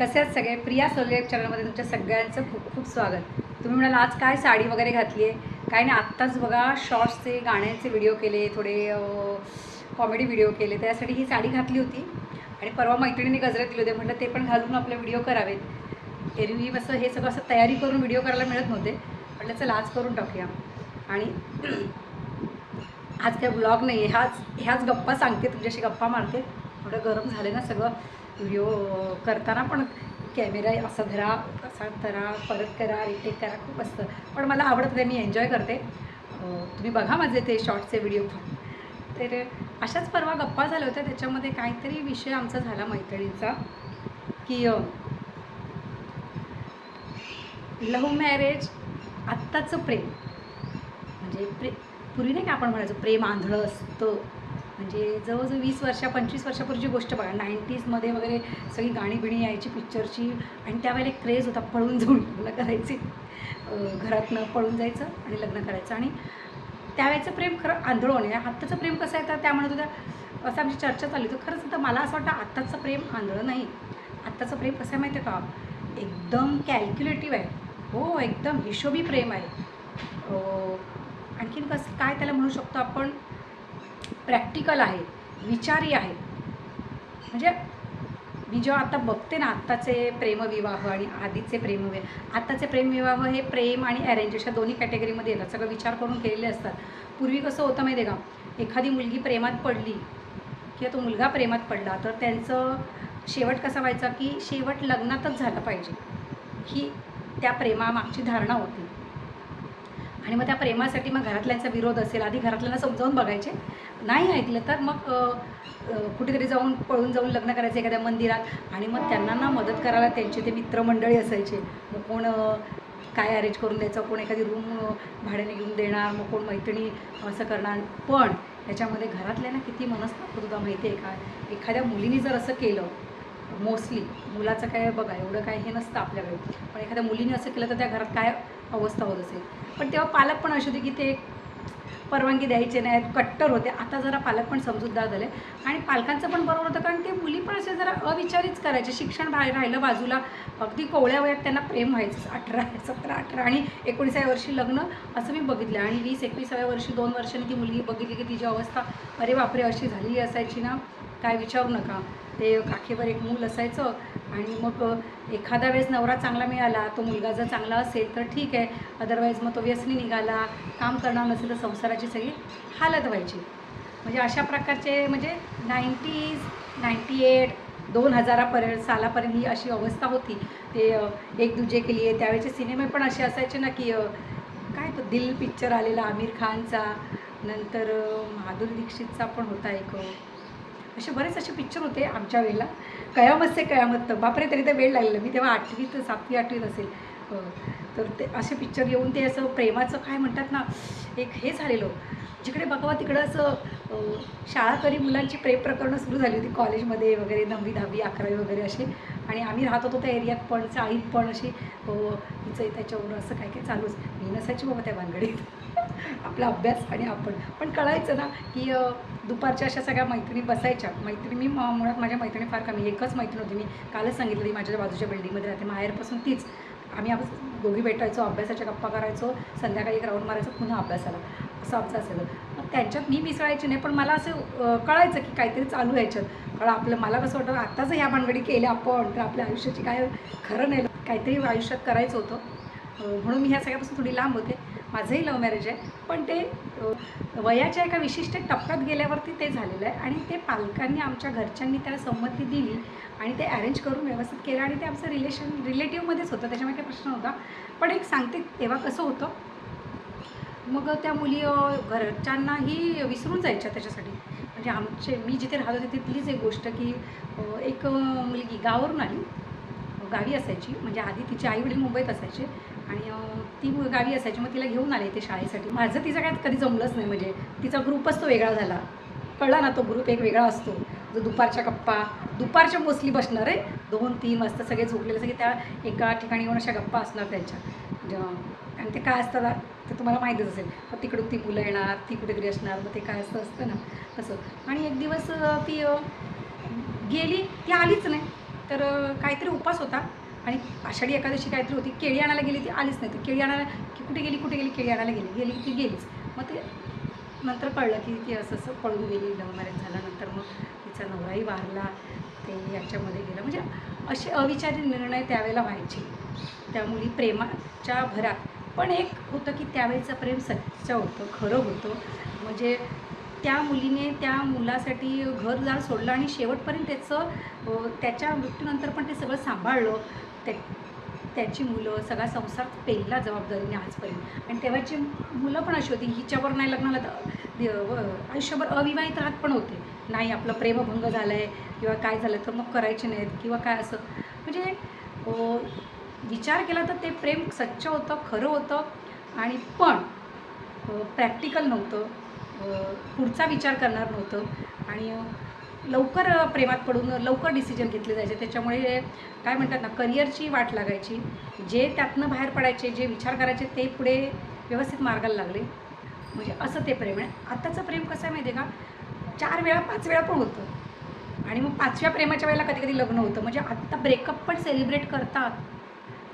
कसे आहेत सगळे? प्रिया सोले चॅनलमध्ये तुमच्या सगळ्यांचं खूप खूप स्वागत. तुम्ही म्हणाल आज काय साडी वगैरे घातली आहे काय नाही आत्ताच बघा शॉर्ट्सचे गाण्यांचे व्हिडिओ केले थोडे कॉमेडी व्हिडिओ केले त्यासाठी ही साडी घातली होती. आणि परवा मैत्रिणीने गजरे दिले होते म्हटलं ते पण घालून आपले व्हिडिओ करावेत. एरवी असं हे सगळं असं तयारी करून व्हिडिओ करायला मिळत नव्हते. म्हटलं चला आज करून टाकूया. आणि आज काय ब्लॉग नाही आहे ह्याच ह्याच गप्पा सांगते तुमच्याशी गप्पा मारते. थोडं गरम झाले ना सगळं. व्हिडिओ करताना पण कॅमेरा असा धरा असा धरा परत करा रिटेक करा खूप असतं पण मला आवडत ते मी एन्जॉय करते. तुम्ही बघा माझे ते शॉर्टचे व्हिडिओ पण तर अशाच परवा गप्पा झाल्या होत्या. त्याच्यामध्ये काहीतरी विषय आमचा झाला मैत्रिणींचा की लव्ह मॅरेज आत्ताचं प्रेम. म्हणजे प्रे पूर्वी नाही का आपण म्हणायचं प्रेम आंधळं असतं. म्हणजे जवळजवळ वीस वर्षा पंचवीस वर्षापूर्वीची गोष्ट बघा नाईन्टीजमध्ये वगैरे सगळी गाणी बिणी यायची पिक्चरची आणि त्यावेळेला एक क्रेज होता पळून जाऊन लग्न करायची. घरातनं पळून जायचं आणि लग्न करायचं. आणि त्यावेळेचं प्रेम खरं आंधळं आहे आत्ताचं प्रेम कसं आहे तर त्या म्हणत होत्या असं आमची चर्चा चालली होती. खरंच तर मला असं वाटतं आत्ताचं प्रेम आंधळं नाही. आत्ताचं प्रेम कसं आहे माहिती आहे का? एकदम कॅल्क्युलेटिव्ह आहे. हो एकदम हिशोबी प्रेम आहे. आणखीन कसं काय त्याला म्हणू शकतो आपण? प्रॅक्टिकल आहे विचारी आहे. म्हणजे मी जेव्हा आता बघते ना आत्ताचे प्रेमविवाह आणि आधीचे प्रेमविवाह आत्ताचे प्रेमविवाह हे प्रेम आणि अरेंज अशा दोन्ही कॅटेगरीमध्ये येतात. सगळं विचार करून केलेले असतात. पूर्वी कसं होतं माहिती आहे का? एखादी मुलगी प्रेमात पडली किंवा तो मुलगा प्रेमात पडला तर त्यांचं शेवट कसा व्हायचा की शेवट लग्नातच झालं पाहिजे. ही त्या प्रेमामागची धारणा होती. आणि मग त्या प्रेमासाठी मग घरातल्यांचा विरोध असेल आधी घरातल्यांना समजावून बघायचे. नाही ऐकलं तर मग कुठेतरी जाऊन पळून जाऊन लग्न करायचं एखाद्या मंदिरात आणि मग त्यांना ना मदत करायला त्यांचे ते मित्रमंडळी असायचे. मग कोण काय अरेंज करून द्यायचं? कोण एखादी रूम भाड्याने घेऊन देणार? मग कोण मैत्रिणी असं करणार? पण त्याच्यामध्ये घरातल्यांना किती मनस्ताप होत होता माहिती आहे का? एखाद्या मुलीने जर असं केलं मोस्टली मुलाचं काय बघा एवढं काय हे नसतं आपल्याकडे. पण एखाद्या मुलीने असं केलं तर त्या घरात काय अवस्था होत असेल. पण तेव्हा पालक पण असे होते की ते परवानगी द्यायचे नाहीत कट्टर होते. आता जरा पालक पण समजूतदार झाले. आणि पालकांचं पण बरोबर होतं कारण ते मुली पण असे जरा अविचारीच करायचे. शिक्षण बाहेर राहिलं बाजूला अगदी कोवळ्या वयात त्यांना प्रेम व्हायचं. अठरा सतरा अठरा आणि एकोणीसाव्या वर्षी लग्न असं मी बघितलं. आणि वीस एकविसाव्या वर्षी दोन वर्षांनी ती मुलगी बघितली की तिची अवस्था अरे बापरे अशी झालेली असायची ना. काय विचारू नका. ते काखेवर एक मूल असायचं. आणि मग एखाद्या वेळेस नवरा चांगला मिळाला तो मुलगा जर चांगला असेल तर ठीक आहे. अदरवाईज मग तो व्यसनी निघाला काम करणार नसेल तर संसाराची सगळी हालत व्हायची. म्हणजे अशा प्रकारचे म्हणजे नाईन्टीज नाईन्टी एट दोन हजारापर्यंत सालापर्यंत ही अशी अवस्था होती. ते एक दुजे केली आहे त्यावेळेचे सिनेमे पण असे असायचे ना की काय तो दिल पिक्चर आलेला आमिर खानचा नंतर माधुरी दीक्षितचा पण होता एक असे बरेच असे पिक्चर होते आमच्या वेळेला. कयामत से कयामत बापरे तरी ते वेळ लागलेलं मी तेव्हा आठवीत सातवी आठवीत असेल. तर ते असे पिक्चर येऊन ते असं प्रेमाचं काय म्हणतात ना एक हे झालेलं. जिकडे बघावं तिकडं असं शाळा तरी मुलांची प्रेम प्रकरणं सुरू झाली होती कॉलेजमध्ये वगैरे नववी दहावी अकरावी वगैरे असे. आणि आम्ही राहत होतो त्या एरियात पण चाळीत पण अशी हो हिचं त्याच्यावर असं काय काय चालूच. मी नसायची बाबा त्या भानगडीत. आपला अभ्यास आणि आपण. पण कळायचं ना की दुपारच्या अशा सगळ्या मैत्रिणी बसायच्या. मैत्रिणी मी मुळात माझ्या मैत्रिणी फार कमी. एकच मैत्रीण होती मी. कालच सांगितलं ती माझ्या बाजूच्या बिल्डिंगमध्ये राहते. माहेरपासून तीच. आम्ही आप दोघी भेटायचो अभ्यासाच्या गप्पा करायचो संध्याकाळी एक राऊंड मारायचो पुन्हा अभ्यासाला. असं आमचं असायचं. मग त्यांच्यात मी मिसळायची नाही पण मला असं कळायचं की काहीतरी चालू आहे याच्यात. कारण आपलं मला कसं वाटतं आत्ताच ह्या भानगडी केल्या आपण तर आपल्या आयुष्याची काय खरं नाही काहीतरी आयुष्यात करायचं होतं. म्हणून मी ह्या सगळ्यापासून थोडी लांब होते. माझंही लव्ह मॅरेज आहे. पण ते वयाच्या एका विशिष्ट टप्प्यात गेल्यावरती ते झालेलं आहे आणि ते पालकांनी आमच्या घरच्यांनी त्याला संमती दिली आणि ते अरेंज करून व्यवस्थित केलं आणि ते आमचं रिलेशन रिलेटिव्हमध्येच होतं. त्याच्यामुळे काही प्रश्न होता पण एक सांगते तेव्हा कसं होतं मग त्या मुली घरच्यांनाही विसरून जायच्या त्याच्यासाठी. म्हणजे आमचे मी जिथे राहत होते तिथलीच एक गोष्ट की एक मुलगी गावावरून आली. गावी असायची. म्हणजे आधी तिचे आई वडील मुंबईत असायचे. आणि ती गावी असायची मग तिला घेऊन आले ते शाळेसाठी. माझं तिचं काय कधी जमलंच नाही म्हणजे तिचा ग्रुपच तो वेगळा झाला. कळला ना तो ग्रुप एक वेगळा असतो. जो दुपारच्या गप्पा दुपारच्या मोस्टली बसणार आहे दोन तीन वाजता सगळे झोपलेले सगळे त्या एका ठिकाणी येऊन अशा गप्पा असणार त्यांच्या. म्हणजे, आणि ते काय असतं ना ते तुम्हाला माहीतच असेल. मग तिकडून ती मुलं येणार ती कुठेतरी असणार मग ते काय असतं असतं ना. तसं. आणि एक दिवस ती गेली ती आलीच नाही. तर काहीतरी उपास होता. आणि आषाढी एकादशी काहीतरी होती केळी आणायला गेली ती आलीच नाही. तर केळी आणायला की कुठे गेली कुठे गेली केळी आणायला गेली गेली ती गेलीच. मग ते नंतर कळलं की ती असं असं पळून गेली लव्ह मॅरेज झाल्यानंतर मग तिचा नवराही वारला ते याच्यामध्ये गेलं. म्हणजे असे अविचारी निर्णय त्यावेळेला व्हायचे. त्या मुली प्रेमाच्या भरात. पण एक होतं की त्यावेळेचं प्रेम सच्च होतं खरं होतं. म्हणजे त्या मुलीने त्या मुलासाठी घरदार सोडलं आणि शेवटपर्यंत त्याचं त्याच्या मृत्यूनंतर पण ते सगळं सांभाळलं. त्या त्याची मुलं सगळा संसार पेलला जबाबदारीने आजपर्यंत. आणि तेव्हाची मुलं पण अशी होती हिच्यावर नाही लग्नाला तर आयुष्यभर अविवाहित राहत पण होते. नाही आपलं प्रेमभंग झालं आहे किंवा काय झालं तर मग करायचे नाहीत किंवा काय असं. म्हणजे विचार केला तर ते प्रेम सच्च होतं खरं होतं आणि पण प्रॅक्टिकल नव्हतं. पुढचा विचार करणार नव्हतं. आणि लवकर प्रेमात पडून लवकर डिसिजन घेतले जायचे. त्याच्यामुळे काय म्हणतात ना करिअरची वाट लागायची. जे त्यातनं बाहेर पडायचे जे विचार करायचे ते पुढे व्यवस्थित मार्गाला लागले. म्हणजे असं ते प्रेम आहे. आत्ताचं प्रेम कसं आहे माहिती आहे का? चार वेळा पाच वेळा पण होतं. आणि मग पाचव्या प्रेमाच्या वेळेला कधी कधी लग्न होतं. म्हणजे आत्ता ब्रेकअप पण सेलिब्रेट करतात.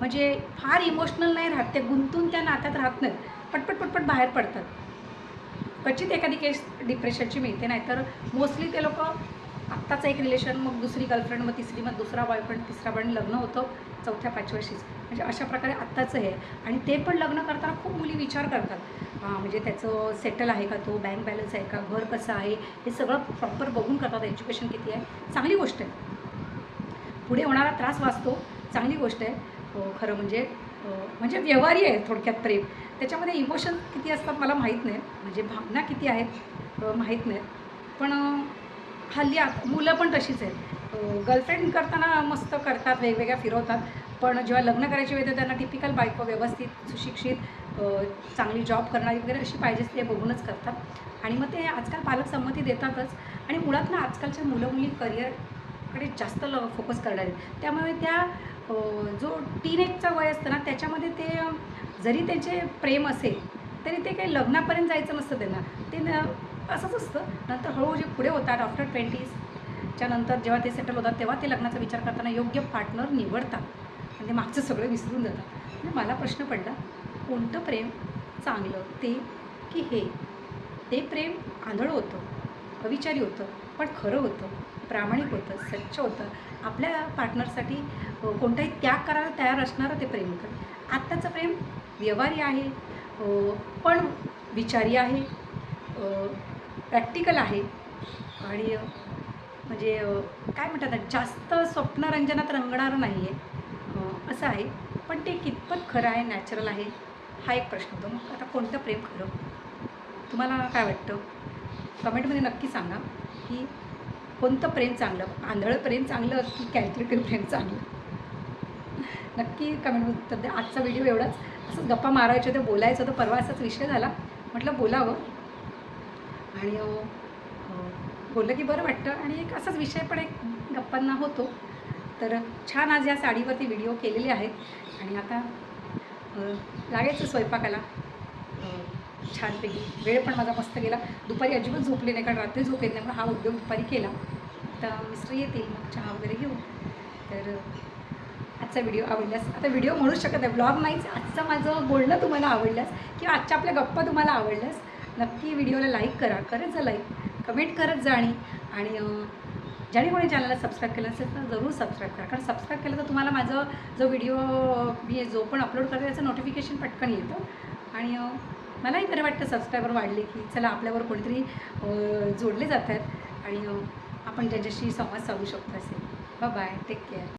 म्हणजे फार इमोशनल नाही राहत. ते गुंतून त्या नात्यात राहत नाहीत. पटपट पटपट बाहेर पडतात. क्वचित एखादी केस डिप्रेशनची मिळते नाही. तर मोस्टली ते लोक आत्ताचं एक रिलेशन मग दुसरी गर्लफ्रेंड मग तिसरी मग दुसरा बॉयफ्रेंड तिसरा पण लग्न होतं चौथ्या पाचव्या वर्षीच म्हणजे अशा प्रकारे आत्ताचं हे. आहे. आणि ते पण लग्न करताना खूप मुली विचार करतात. म्हणजे त्याचं सेटल आहे का तो? बँक बॅलन्स आहे का? घर कसं आहे? हे सगळं प्रॉपर बघून करतात. एज्युकेशन किती आहे? चांगली गोष्ट आहे. पुढे होणारा त्रास वाचतो. चांगली गोष्ट आहे. खरं म्हणजे म्हणजे व्यवहारी आहे थोडक्यात प्रेम. त्याच्यामध्ये इमोशन किती असतात मला माहीत नाही. म्हणजे भावना किती आहेत? माहीत नाही. पण हल्ली मुलं पण तशीच आहेत. गर्लफ्रेंड करताना मस्त करतात वेगवेगळ्या फिरवतात. पण जेव्हा लग्न करायची वेळ त्यांना टिपिकल बायको व्यवस्थित सुशिक्षित चांगली जॉब करणारी वगैरे अशी पाहिजेच ते बघूनच करतात. आणि मग ते आजकाल पालक संमती देतातच. आणि मुळात ना आजकालच्या मुलं मुली करिअरकडे जास्त ल फोकस करणार आहेत. त्यामुळे त्या अ, जो टीनेजचा वय असतं ना त्याच्यामध्ये ते जरी त्यांचे प्रेम असेल तरी ते काही लग्नापर्यंत जायचं नसतं त्यांना. ते न असंच असतं. नंतर हळूहळू जे पुढे होतात आफ्टर ट्वेंटीजच्या नंतर जेव्हा ते सेटल होतात तेव्हा ते लग्नाचा विचार करताना योग्य पार्टनर निवडतात. म्हणजे आणि मागचं सगळं विसरून जातात. म्हणजे मला प्रश्न पडला कोणतं प्रेम चांगलं? ते की हे? ते प्रेम आंधळं होतं अविचारी होतं पण खरं होतं प्रामाणिक होतं स्वच्छ होतं. आपल्या पार्टनरसाठी कोणताही त्याग करायला तयार असणारं ते प्रेम होतं. आत्ताचं प्रेम व्यवहारी आहे पण विचारी आहे प्रॅक्टिकल आहे. आणि म्हणजे काय म्हणतात जास्त स्वप्नरंजनात रंगणारं नाही आहे असं आहे. पण ते कितपत खरं आहे नॅचरल आहे हा एक प्रश्न होतो. मग आता कोणतं प्रेम खरं? तुम्हाला काय वाटतं? कमेंटमध्ये नक्की सांगा की कोणतं प्रेम चांगलं? आंधळं प्रेम चांगलं की कॅल्क्युलेटिव्ह प्रेम चांगलं? नक्की कमेंट उत्तर द्या. आजचा व्हिडिओ एवढाच. असंच गप्पा मारायचं होतं बोलायचं होतं परवा असाच विषय झाला. म्हटलं बोलावं. आणि बोललं की बरं वाटतं. आणि एक असाच विषय पण एक गप्पांना होतो. तर छान आज या साडीवरती व्हिडिओ केलेले आहेत. आणि आता लागायचं स्वयंपाकाला. छानपैकी. वेळ पण माझा मस्त गेला. दुपारी अजिबात झोपले नाही कारण रात्री झोप येत नाही हा उद्योग दुपारी केला. आता मिस्टर येतील मग चहा वगैरे घेऊ. तर आजचा व्हिडिओ आवडल्यास आता व्हिडिओ म्हणू शकत नाही. ब्लॉग नाहीच आजचं माझं बोलणं तुम्हाला आवडल्यास किंवा आजच्या आपल्या गप्पा तुम्हाला आवडल्यास नक्की व्हिडिओला लाईक करा करत जा लाईक कमेंट करत जा आणि ज्याने कोणी चॅनलला सबस्क्राईब केलं असेल तर जरूर सबस्क्राईब करा. कारण सबस्क्राईब केलं तर तुम्हाला माझं जो व्हिडिओ मी जो पण अपलोड करते त्याचं नोटिफिकेशन पटकन येतं. आणि मलाही बरं वाटतं सबस्क्रायबर वाढले की चला आपल्यावर कोणीतरी जोडले जात आहेत आणि आपण त्यांच्याशी संवाद साधू शकतो असेल. Bye take care.